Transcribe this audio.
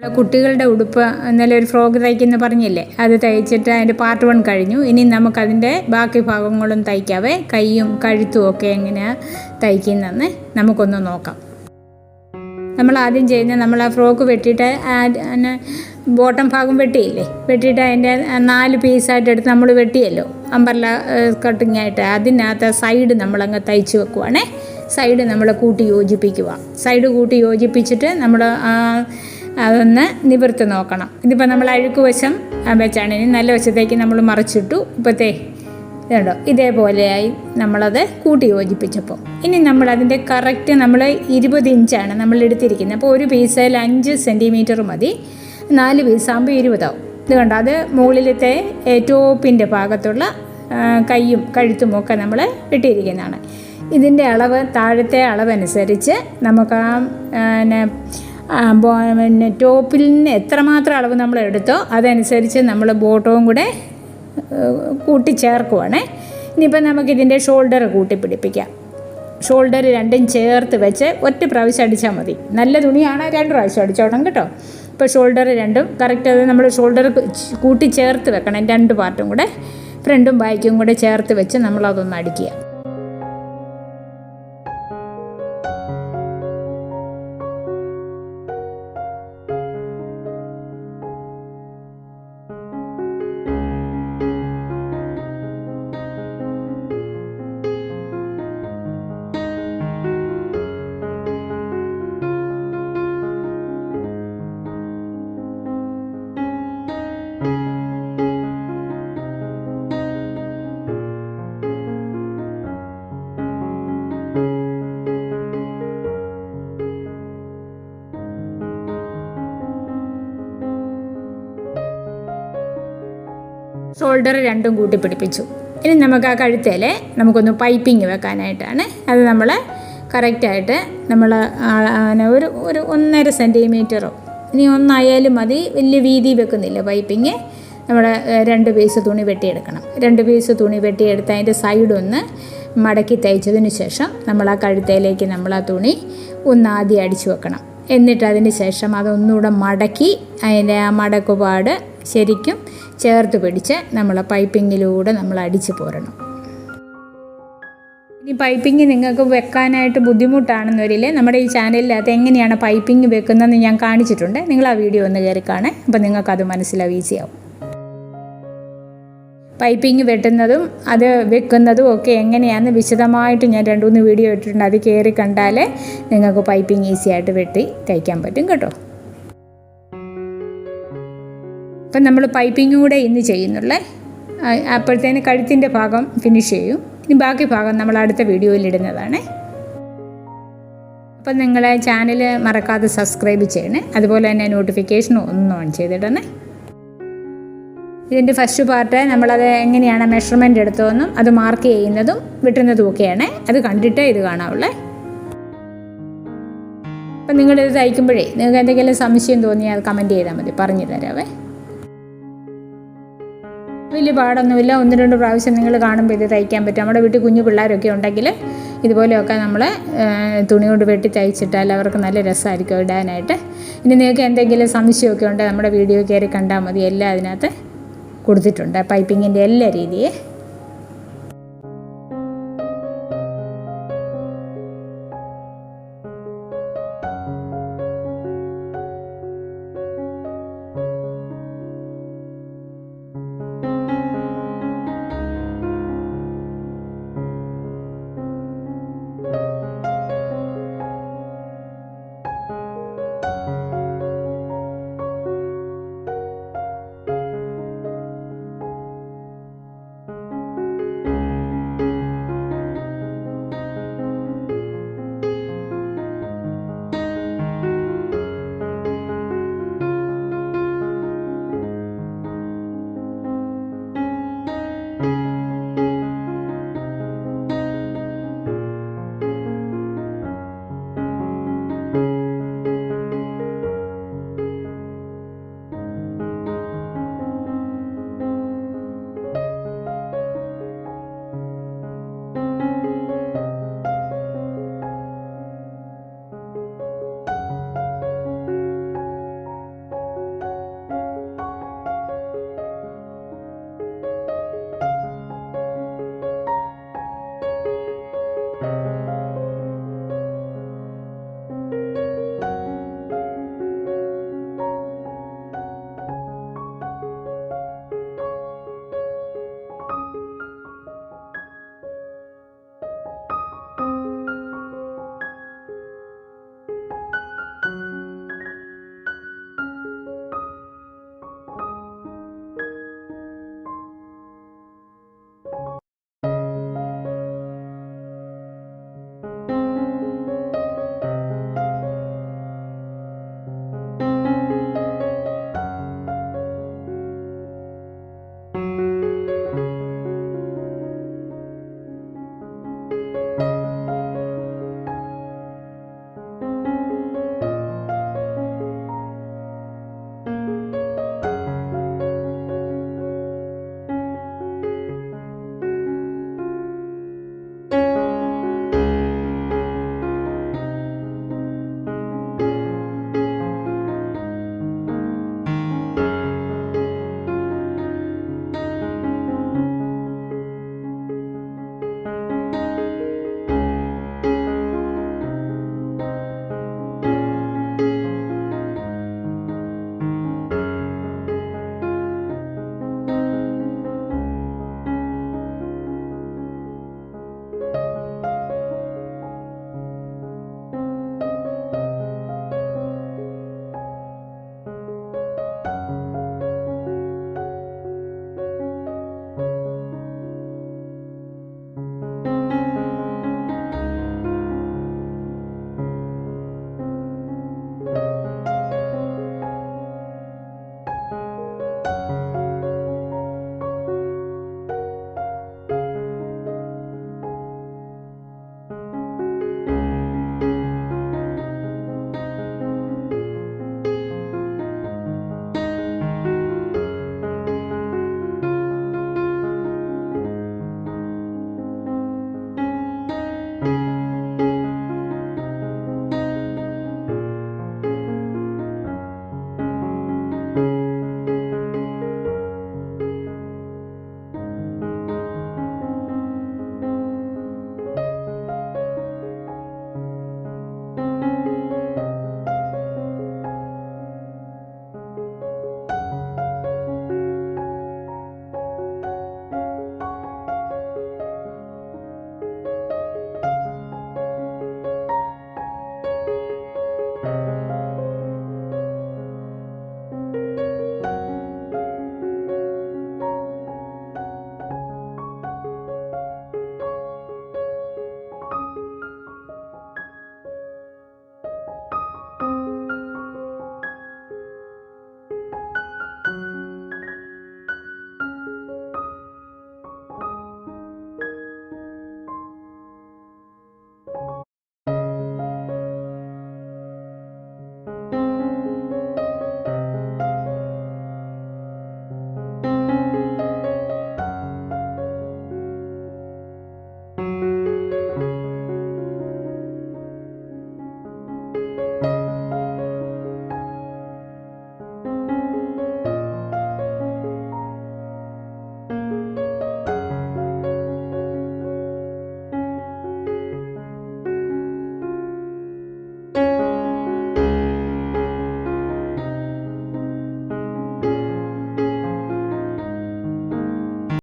നമ്മളെ കുട്ടികളുടെ ഉടുപ്പ് ഇന്നലെ ഒരു ഫ്രോക്ക് തയ്ക്കുന്ന പറഞ്ഞില്ലേ? അത് തയ്ച്ചിട്ട് അതിന്റെ പാർട്ട് വൺ കഴിഞ്ഞു. ഇനി നമുക്കതിന്റെ ബാക്കി ഭാഗങ്ങളും തയ്ക്കാവേ. കൈയും കഴുത്തും ഒക്കെ എങ്ങനെയാണ് തയ്ക്കുന്നതെന്ന് നമുക്കൊന്ന് നോക്കാം. നമ്മൾ ആദ്യം ചെയ്യുന്ന നമ്മൾ ആ ഫ്രോക്ക് വെട്ടിയിട്ട് ബോട്ടം ഭാഗം വെട്ടിയില്ലേ? വെട്ടിയിട്ട് അതിന്റെ നാല് പീസായിട്ട് എടുത്ത് നമ്മൾ വെട്ടിയല്ലോ. അമ്പർല കട്ടിങ് ആയിട്ട്. അതിനകത്ത് സൈഡ് നമ്മളങ്ങ് തയ്ച്ച് വെക്കുവാണേ. സൈഡ് നമ്മൾ കൂട്ടി യോജിപ്പിക്കുക സൈഡ് കൂട്ടി യോജിപ്പിച്ചിട്ട് നമ്മൾ അതൊന്ന് നിവർത്ത് നോക്കണം. ഇതിപ്പോൾ നമ്മൾ അഴുക്ക് വശം വെച്ചാണ്. ഇനി നല്ല വശത്തേക്ക് നമ്മൾ മറിച്ചിട്ടു. ഇപ്പോഴത്തെ ഇതുണ്ടോ? ഇതേപോലെയായി നമ്മളത് കൂട്ടി യോജിപ്പിച്ചപ്പോൾ ഇനി നമ്മൾ അതിന്റെ കറക്റ്റ് നമ്മൾ ഇരുപത് ഇഞ്ചാണ് നമ്മൾ എടുത്തിരിക്കുന്നത്. അപ്പോൾ ഒരു പീസിൽ അഞ്ച് സെന്റിമീറ്റർ മതി. നാല് പീസാകുമ്പോൾ ഇരുപതാവും. ഇത് കണ്ടോ? അത് മുകളിലത്തെ ടോപ്പിന്റെ ഭാഗത്തുള്ള കൈയും കഴുത്തും ഒക്കെ നമ്മൾ വെട്ടിയിരിക്കുന്നതാണ് ഇതിന്റെ അളവ് താഴത്തെ അളവനുസരിച്ച് നമുക്ക് ആ പിന്നെ ടോപ്പിൽ നിന്ന് എത്രമാത്രം അളവ് നമ്മൾ എടുത്തോ അതനുസരിച്ച് നമ്മൾ ബോട്ടവും കൂടെ കൂട്ടിച്ചേർക്കുവാണ്. കൂട്ടി ചേർക്കുവാണേ ഇനിയിപ്പോൾ നമുക്കിതിന്റെ ഷോൾഡർ കൂട്ടിപ്പിടിപ്പിക്കാം. ഷോൾഡർ രണ്ടും ചേർത്ത് വെച്ച് ഒറ്റ പ്രാവശ്യം അടിച്ചാൽ മതി. നല്ല തുണിയാണ് രണ്ട് പ്രാവശ്യം അടിച്ചോണം കേട്ടോ. ഇപ്പോൾ ഷോൾഡർ രണ്ടും കറക്റ്റ് അത് നമ്മൾ ഷോൾഡർ കൂട്ടി ചേർത്ത് വെക്കണം. രണ്ട് പാർട്ടും കൂടെ ഫ്രണ്ടും ബാക്കും കൂടെ ചേർത്ത് വെച്ച് നമ്മളതൊന്ന് അടിക്കുക. ഷോൾഡർ രണ്ടും കൂട്ടി പിടിപ്പിച്ചു. ഇനി നമുക്ക് ആ കഴുത്തേലെ നമുക്കൊന്ന് പൈപ്പിങ് വെക്കാനായിട്ടാണ്. അത് നമ്മൾ കറക്റ്റായിട്ട് നമ്മൾ ഒരു ഒരു ഒന്നര സെന്റിമീറ്ററോ ഇനി ഒന്നായാലും മതി. വലിയ വീതി വെക്കുന്നില്ല പൈപ്പിങ് നമ്മൾ രണ്ട് പീസ് തുണി വെട്ടിയെടുക്കണം. രണ്ട് പീസ് തുണി വെട്ടിയെടുത്ത് അതിന്റെ സൈഡൊന്ന് മടക്കി തയ്ച്ചതിന് ശേഷം നമ്മൾ ആ കഴുത്തേലേക്ക് നമ്മൾ ആ തുണി ഒന്ന് ആദ്യം അടിച്ചു വെക്കണം. എന്നിട്ട് അതിന് ശേഷം അതൊന്നുകൂടെ മടക്കി അതിന്റെ ആ മടക്കുപാട് ശരിക്കും ചേർത്ത് പിടിച്ച് നമ്മൾ പൈപ്പിങ്ങിലൂടെ നമ്മൾ അടിച്ചു പോരണം. ഇനി പൈപ്പിംഗ് നിങ്ങൾക്ക് വെക്കാനായിട്ട് ബുദ്ധിമുട്ടാണെന്നൊരില്ലേ നമ്മുടെ ഈ ചാനലിൽ അത് എങ്ങനെയാണ് പൈപ്പിംഗ് വെക്കുന്നതെന്ന് ഞാൻ കാണിച്ചിട്ടുണ്ട്. നിങ്ങൾ ആ വീഡിയോ ഒന്ന് കയറി കാണേ അപ്പോൾ നിങ്ങൾക്കത് മനസ്സിലാവും ഈസിയാവും പൈപ്പിംഗ് വെട്ടുന്നതും അത് വെക്കുന്നതും ഒക്കെ എങ്ങനെയാണെന്ന് വിശദമായിട്ട് ഞാൻ രണ്ട് മൂന്ന് വീഡിയോ ഇട്ടിട്ടുണ്ട്. അത് കയറി കണ്ടാലേ നിങ്ങൾക്ക് പൈപ്പിംഗ് ഈസി ആയിട്ട് വെട്ടി തയ്ക്കാൻ പറ്റും കേട്ടോ. അപ്പം നമ്മൾ പൈപ്പിംഗ് കൂടെ ഇന്ന് ചെയ്യുന്നുള്ളേ അപ്പോഴത്തേന് കഴുത്തിന്റെ ഭാഗം ഫിനിഷ് ചെയ്യും. ഇനി ബാക്കി ഭാഗം നമ്മൾ അടുത്ത വീഡിയോയിൽ ഇടുന്നതാണ്. അപ്പം നിങ്ങളെ ചാനൽ മറക്കാതെ സബ്സ്ക്രൈബ് ചെയ്യണേ. അതുപോലെ തന്നെ നോട്ടിഫിക്കേഷൻ ഒന്ന് ഓൺ ചെയ്തിടണേ. ഇതിന്റെ ഫസ്റ്റ് പാർട്ട് നമ്മളത് എങ്ങനെയാണ് മെഷർമെന്റ് എടുത്തതെന്നും അത് മാർക്ക് ചെയ്യുന്നതും വെട്ടുന്നതും ഒക്കെയാണ്. അത് കണ്ടിട്ടേ ഇത് കാണാവുള്ളേ. അപ്പം നിങ്ങളിത് തയ്ക്കുമ്പോഴേ നിങ്ങൾക്ക് എന്തെങ്കിലും സംശയം തോന്നിയാൽ കമന്റ് ചെയ്താൽ മതി. പറഞ്ഞു തരാവേ വലിയ പാടൊന്നുമില്ല. ഒന്ന് രണ്ട് പ്രാവശ്യം നിങ്ങൾ കാണുമ്പോൾ ഇത് തയ്ക്കാൻ പറ്റും. നമ്മുടെ വീട്ടിൽ കുഞ്ഞു പിള്ളേരൊക്കെ ഉണ്ടെങ്കിൽ ഇതുപോലെയൊക്കെ നമ്മൾ തുണി കൊണ്ട് വെട്ടി തയ്ച്ചിട്ടാൽ അവർക്ക് നല്ല രസമായിരിക്കും ഇടാനായിട്ട്. ഇനി നിങ്ങൾക്ക് എന്തെങ്കിലും സംശയമൊക്കെ ഉണ്ടെങ്കിൽ നമ്മുടെ വീഡിയോ കയറി കണ്ടാൽ മതി. എല്ലാം അതിനകത്ത് കൊടുത്തിട്ടുണ്ട്. പൈപ്പിങ്ങിന്റെ എല്ലാ രീതിയെ